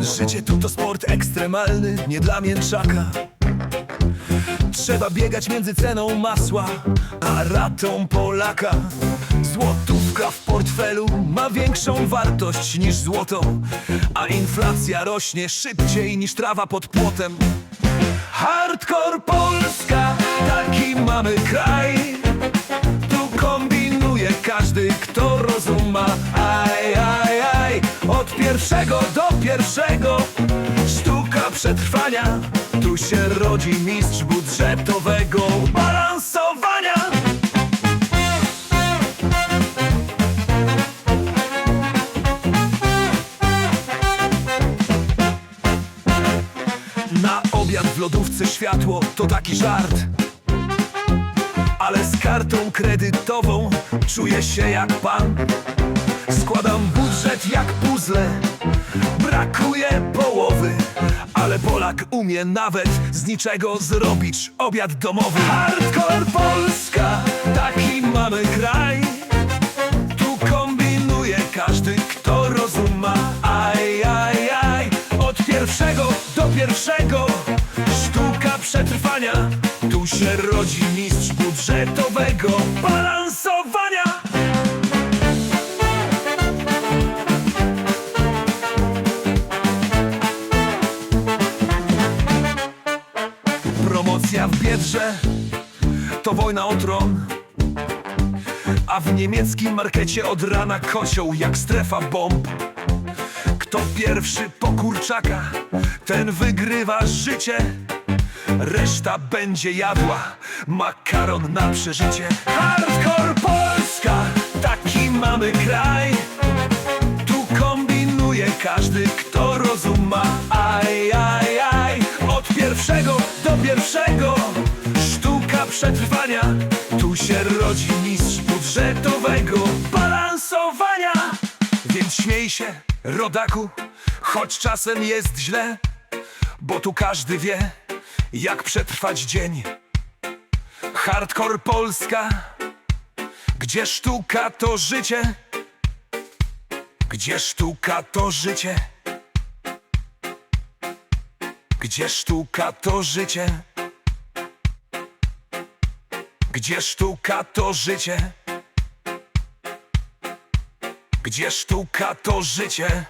Życie tu to sport ekstremalny, nie dla mięczaka. Trzeba biegać między ceną masła a ratą Polaka. Złotówka w portfelu ma większą wartość niż złoto A inflacja rośnie szybciej niż trawa pod płotem. Hardcore Polska, taki mamy kraj. Tu kombinuje każdy, kto Od pierwszego do pierwszego. Sztuka przetrwania. Tu się rodzi mistrz budżetowego. Balansowania. Na obiad w lodówce światło to taki żart. Ale z kartą kredytową czuję się jak pan budżet jak puzzle. Brakuje połowy Ale Polak umie nawet z niczego zrobić obiad domowy. Hardcore Polska, taki mamy kraj. Tu kombinuje każdy, kto rozuma. Aj, aj, aj Od pierwszego do pierwszego. Sztuka przetrwania Tu się rodzi mistrz budżetowego Promocja w Biedrze To wojna o tron. A w niemieckim markecie od rana kocioł Jak strefa bomb. Kto pierwszy po kurczaka Ten wygrywa życie. Reszta będzie jadła Makaron na przeżycie. Hardcore Polska Taki mamy kraj. Tu kombinuje każdy, kto rozuma. Aj, aj, aj Od pierwszego pierwszego. Sztuka przetrwania. Tu się rodzi mistrz budżetowego. Balansowania. Więc śmiej się, rodaku. Choć czasem jest źle Bo tu każdy wie Jak przetrwać dzień. Hardcore Polska. Gdzie sztuka to życie? Gdzie sztuka to życie? Gdzie sztuka to życie? Gdzie sztuka to życie? Gdzie sztuka to życie?